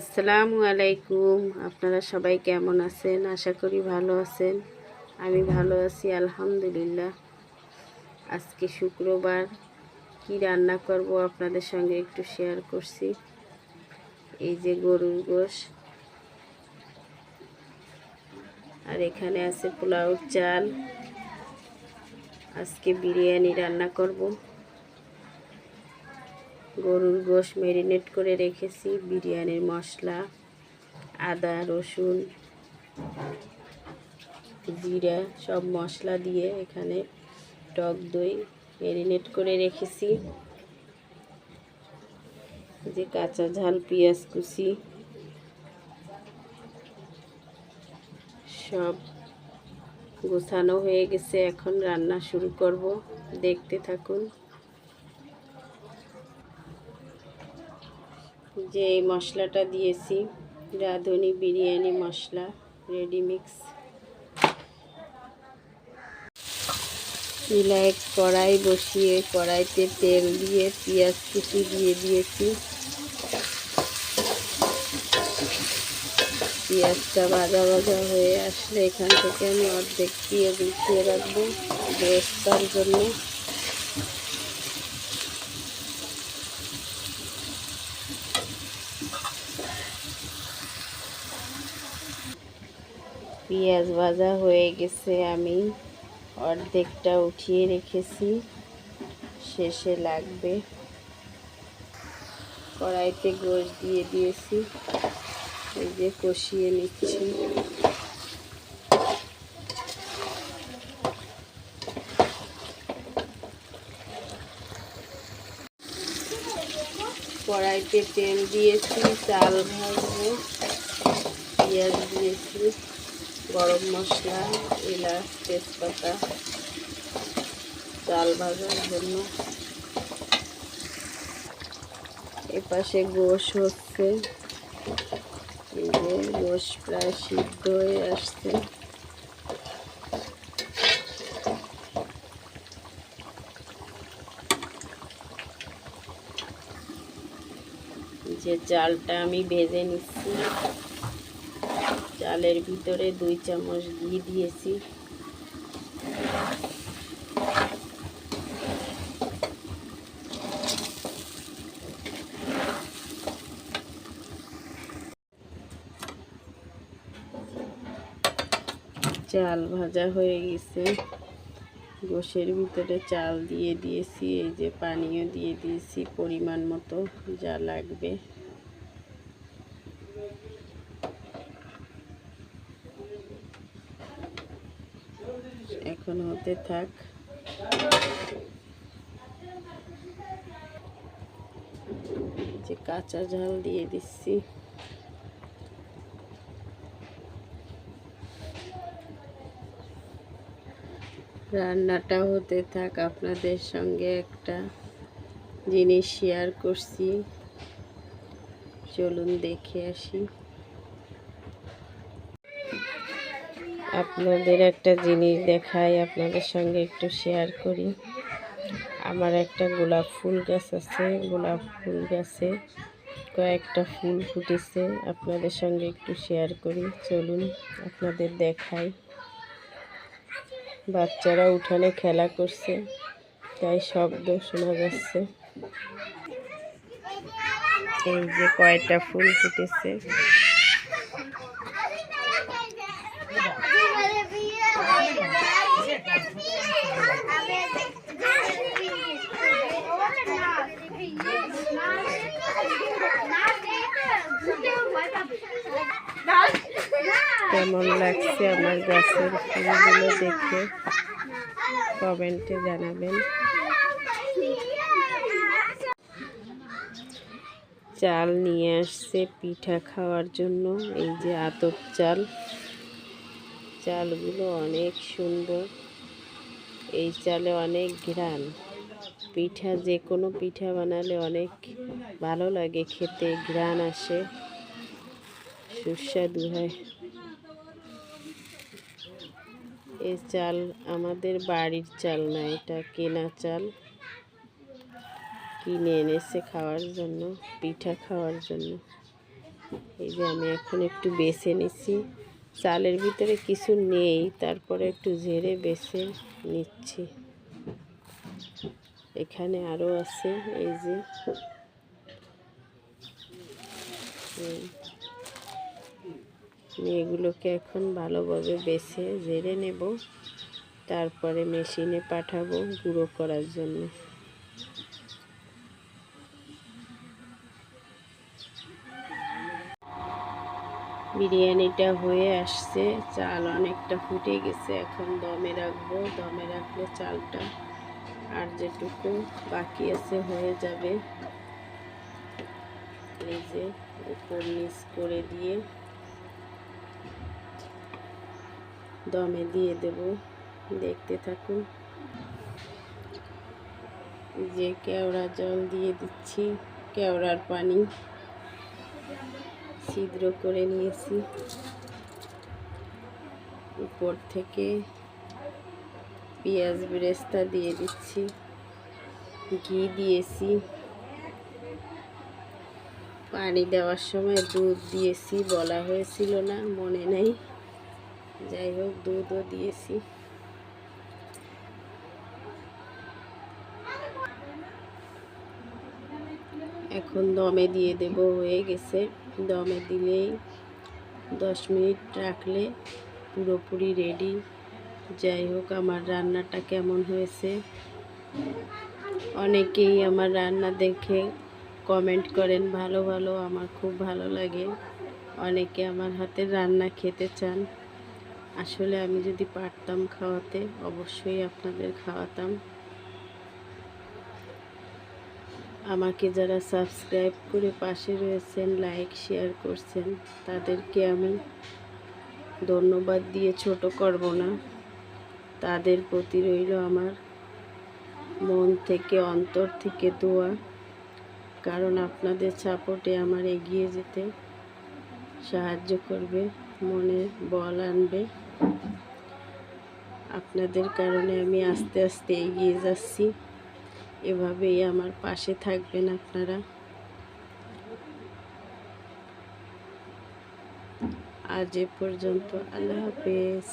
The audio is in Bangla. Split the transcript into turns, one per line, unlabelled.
আসসালামু আলাইকুম। আপনারা সবাই কেমন আছেন? আশা করি ভালো আছেন। আমি ভালো আছি, আলহামদুলিল্লাহ। আজকে শুক্রবার। কি রান্না করব আপনাদের সঙ্গে একটু শেয়ার করছি। এই যে গরুর গোশ। আর এখানে আছে পোলাওর চাল। আজকে বিরিয়ানি রান্না করব। গরুর গোশ ম্যারিনেট করে রেখেছি, বিরিয়ানির মশলা, আদা, রসুন, জিরা, সব মশলা দিয়ে এখানে টক দই ম্যারিনেট করে রেখেছি। যে কাঁচা ঝাল, পেঁয়াজ কুচি, সব গোছানো হয়ে গেছে। এখন রান্না শুরু করব। দেখতে থাকুন। যে এই মশলাটা দিয়েছি, রাঁধুনি বিরিয়ানি মশলা রেডি মিক্স চুলায় কড়াই বসিয়ে কড়াইতে তেল দিয়ে, পেঁয়াজ কুচি দিয়ে দিয়েছি। পেঁয়াজটা ভাজা ভাজা হয়ে আসলে এখান থেকে আমি অর্ধেক দিয়ে গুছিয়ে রাখব বেস্তার জন্য। পেঁয়াজ ভাজা হয়ে গেছে, আমি অর্ধেকটা উঠিয়ে রেখেছি। শেষে লাগবে কড়াইতে গোশ দিয়ে দিয়েছি। এই যে কষিয়ে নিচ্ছি। কড়াইতে তেল দিয়েছি, চাল ভাজবো পেঁয়াজ দিয়েছি। গরম মশলা, এলাচ, তেজপাতা, চাল ভাজার জন্য। এপাশে গোশ হচ্ছে। এই যে গোশ প্রায় সিদ্ধ হয়ে আসছে। যে চালটা আমি ভেজে নিচ্ছি। চালের ভিতরে দুই চামচ ঘি দিয়েছি। চাল ভাজা হয়ে গেছে। গোশের ভিতরে চাল দিয়ে দিয়েছি, এই যে পানিও দিয়ে দিয়েছি পরিমাণ মতো যা লাগবে। এখন হতে থাক। যে কাঁচা ঝাল দিয়ে দিচ্ছি। রান্নাটা হতে থাক আপনাদের সঙ্গে একটা জিনিস শেয়ার করছি। চলুন দেখে আসি। আপনাদের একটা জিনিস দেখাই, আপনাদের সঙ্গে একটু শেয়ার করি। আমার একটা গোলাপ ফুল গাছ আছে, গোলাপ ফুল গাছে কয়েকটা ফুল ফুটেছে। আপনাদের সঙ্গে একটু শেয়ার করি, চলুন আপনাদের দেখাই। বাচ্চারা উঠানে খেলা করছে, তাই শব্দ শোনা যাচ্ছে। এই যে কয়টা ফুল ফুটেছে। কেমন লাগছে আমার গাছের ফুলগুলো দেখে? কমেন্টে জানাবেন। চাল নিয়ে আসছে পিঠা খাওয়ার জন্য, এই যে আতপ চাল। চালগুলো অনেক সুন্দর। এই চালে অনেক ঘ্রাণ। পিঠা, যে কোনো পিঠা বানালে অনেক ভালো লাগে খেতে, ঘ্রাণ আসে। সুস্বাদু হয়। এই চাল, আমাদের বাড়ির চাল না, এটা কেনা চাল। কিনে এনেছে খাওয়ার জন্য, পিঠা খাওয়ার জন্য। এই যে আমি এখন একটু বেছে নিচ্ছি চালের ভিতরে কিছু নেই, তারপরে একটু ঝেড়ে বেছে নিচ্ছি। এখানে আরও আছে, এই যে। এগুলোকে এখন ভালোভাবে বেছে ঝেড়ে নেব। তারপরে মেশিনে পাঠাবো গুঁড়ো করার জন্য। বিরিয়ানিটা হয়ে আসছে। চাল অনেকটা ফুটে গেছে, এখন দমে রাখব। দমে রাখলে চালটা আর যেটুকু বাকি আছে হয়ে যাবে। এই যে উপর নিচ করে দিয়ে দমে দিয়ে দেব। দেখতে থাকুন। যে কেওড়া জল দিয়ে দিচ্ছি, কেওড়ার পানি ছিদ্র করে নিয়েছি। উপর থেকে পেঁয়াজ বেরেস্তা দিয়ে দিচ্ছি। ঘি দিয়েছি। পানি দেওয়ার সময় দুধ দিয়েছি, বলা হয়েছিল না, মনে নেই। যাই হোক দুধও দিয়েছি। এখন দমে দিয়ে দেব, হয়ে গেছে। দমে দিলেই দশ মিনিট রাখলে পুরোপুরি রেডি যাই হোক, আমার রান্নাটা কেমন হয়েছে? অনেকেই আমার রান্না দেখে কমেন্ট করেন, ভালো ভালো, আমার খুব ভালো লাগে। অনেকে আমার হাতের রান্না খেতে চান। আসলে আমি যদি পারতাম খাওয়াতে, অবশ্যই আপনাদের খাওয়াতাম। আমাকে যারা সাবস্ক্রাইব করে পাশে রয়েছেন, লাইক, শেয়ার করছেন, তাদেরকে আমি ধন্যবাদ দিয়ে ছোট করব না। তাদের প্রতি রইল আমার মন থেকে, অন্তর থেকে দোয়া। কারণ আপনাদের সাপোর্টে আমার এগিয়ে যেতে সাহায্য করবে। মনে বল আনবে। আপনাদের কারণে আমি আস্তে আস্তে এগিয়ে যাচ্ছি। এভাবেই আমার পাশে থাকবেন আপনারা। আজ এ পর্যন্ত আল্লাহ হাফেজ।